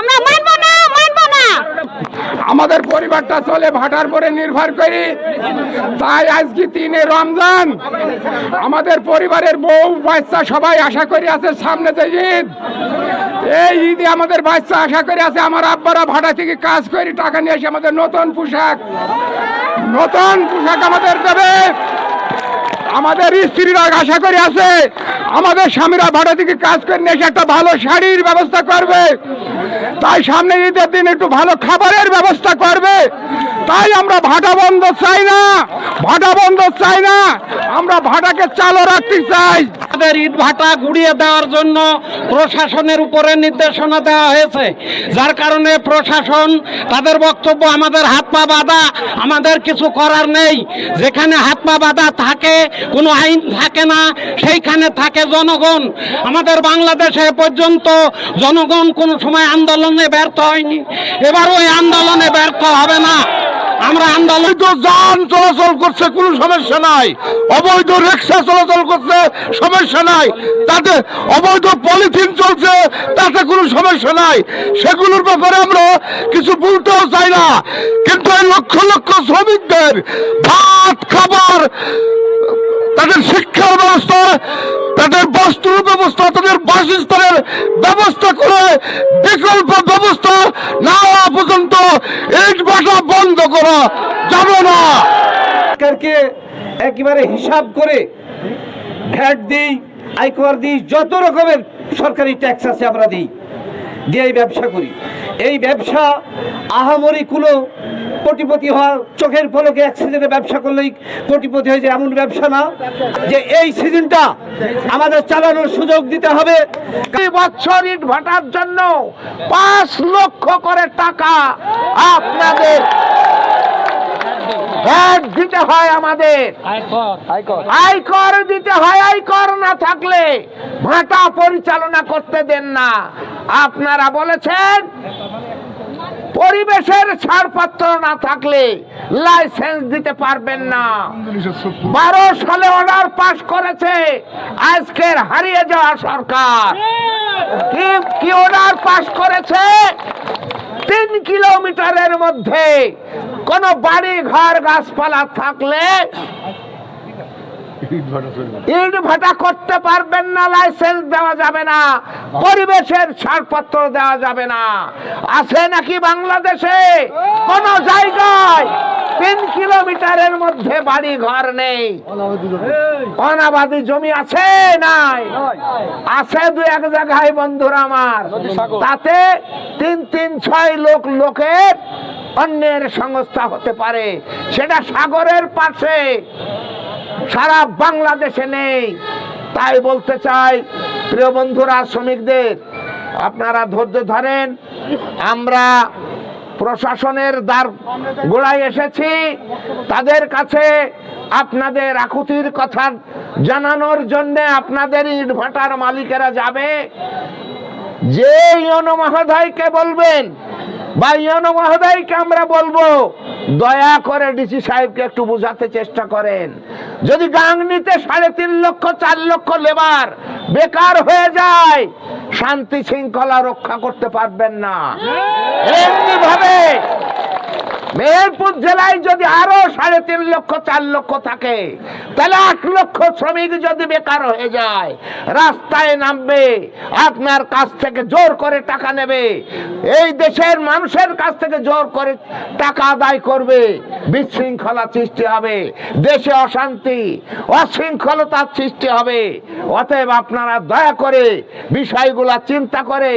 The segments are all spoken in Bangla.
আমরা মানব না মানব না। আমাদের পরিবারটা চলে ভাটার পরে নির্ভর করি। তাই আজকে তিনে রমজান। আমাদের পরিবারের বউ, বাচ্চা সবাই আশা করি আছে সামনে যে ঈদ। এই ঈদে আমাদের বাচ্চা আশা করে আছে, আমার আব্বারা ভাটা থেকে কাজ করি টাকা নিয়ে এসে আমাদের নতুন পোশাক নতুন পোশাক আমাদের দেবে। আমাদের স্ত্রীরা আশা করে আছে, আমাদের স্বামীরা ভাড়া থেকে কাজ করে নিয়ে এসে একটা ভালো শাড়ির ব্যবস্থা করবে। তাই সামনে ঈদের দিন একটু ভালো খাবারের ব্যবস্থা করবে। তাই আমরা ভাটা বন্ধ চাই না, ভাটা বন্ধ চাই না, আমরা ভাটাকে চালু রাখতে চাই। তাদের ইট ভাটা গুড়িয়ে দেওয়ার জন্য প্রশাসনের উপরে নির্দেশনা দেওয়া হয়েছে। যার কারণে প্রশাসন, তাদের বক্তব্য আমাদের হাত পা বাঁধা, আমাদের কিছু করার নেই। যেখানে হাত পা বাঁধা থাকে, কোনো আইন থাকে না, সেইখানে থাকে জনগণ। আমাদের বাংলাদেশে পর্যন্ত জনগণ কোনো সময় আন্দোলনে ব্যর্থ হয়নি। এবার ওই আন্দোলনে ব্যর্থ হবে না। আমরা আন্দোলন অবৈধ যান চলাচল করছে, কোনো সমস্যা নাই। অবৈধ রিক্সা চলাচল করছে, সমস্যা নাই। তাতে অবৈধ পলিথিন চলছে, তাতে কোনো সমস্যা নাই। সেগুলোর ব্যাপারে আমরা কিছু বলতেও চাই না। কিন্তু এই লক্ষ লক্ষ শ্রমিকদের ভাত, খাবার তাদের বস্ত্র ব্যবস্থা, তাদের বাসস্থানের ব্যবস্থা করে বিকল্প ব্যবস্থা না পর্যন্ত ইট ভাটা বন্ধ করা যাবে না। সরকারকে একেবারে হিসাব করে ভ্যাট দিই, আয়কর দিই, যত রকমের সরকারি ট্যাক্স আছে আমরা দিই, দিয়ে ব্যবসা করি। এই ব্যবসা আহামরি কোটিপতি হওয়ার চোখের পলকে সিজনে ব্যবসা করলেই কোটিপতি হয়ে যায়, এমন ব্যবসা না যে এই সিজনটা আমাদের চালানোর সুযোগ দিতে হবে। বছর ইট ভাটার জন্য পাঁচ লক্ষ করে টাকা আপনাদের ভ্যাট দিতে হয় আমাদের। আয়কর দিতে হয় আয়কর না থাকলে ভাটা পরিচালনা করতে দেন না। আপনারা বলেছেন পরিবেশের ছাড়পত্র না থাকলে লাইসেন্স দিতে পারবেন না। বারো সালে অর্ডার পাস করেছে আজকের হারিয়ে যাওয়া সরকার। কি কি অর্ডার পাস করেছে? তিন কিলোমিটারের মধ্যে কোন বাড়ি ঘর গাছপালা থাকলে ইট ভাটা করতে পারবেন না লাইসেন্স দেওয়া যাবে না পরিবেশের ছাড়পত্র দেওয়া যাবে না। আছে নাকি বাংলাদেশে? কোন জায়গায় তিন কিলোমিটারের মধ্যে বাড়ি ঘর নেই। অনাবাদি জমি আছে নাই? আছে দু এক জায়গায় বন্ধুরা আমার। তাতে তিন তিন ছয় লোক লোকের অন্যের সংস্থা হতে পারে, সেটা সাগরের পাশে। সারা বাংলাদেশে নেই। তাই বলতে চাই, প্রিয় বন্ধুরা, শ্রমিকদের, আপনারা ধৈর্য ধরেন, আমরা প্রশাসনের দ্বার গোড়ায় এসেছি। তাদের কাছে আপনাদের আকুতির কথা জানানোর জন্য আপনাদের ইট ভাটার মালিকেরা যাবে। যে ইয়নো বলবেন বা ইয়নো মহোদয়কে আমরা বলব, দয়া করে ডিসি সাহেবকে একটু বোঝাতে চেষ্টা করেন। যদি গাংনিতে সাড়ে তিন লক্ষ, চার লক্ষ লেবার বেকার হয়ে যায়, শান্তি শৃঙ্খলা রক্ষা করতে পারবেন না। এমনি ভাবে মেহেরপুর জেলায় যদি আরও সাড়ে তিন লক্ষ, চার লক্ষ থাকে, তাহলে আট লক্ষ শ্রমিক যদি বেকার হয়ে যায়, রাস্তায় নামবে, আপনার কাছ থেকে জোর করে টাকা নেবে, এই দেশের মানুষের কাছ থেকে জোর করে টাকা আদায় করবে, বিশৃঙ্খলা সৃষ্টি হবে, দেশে অশান্তি অশৃঙ্খলতার সৃষ্টি হবে। অতএব আপনারা দয়া করে বিষয়গুলা চিন্তা করে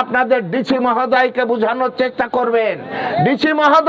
আপনাদের ডিসি মহোদয়কে বোঝানোর চেষ্টা করবেন। ডিসি মহোদয়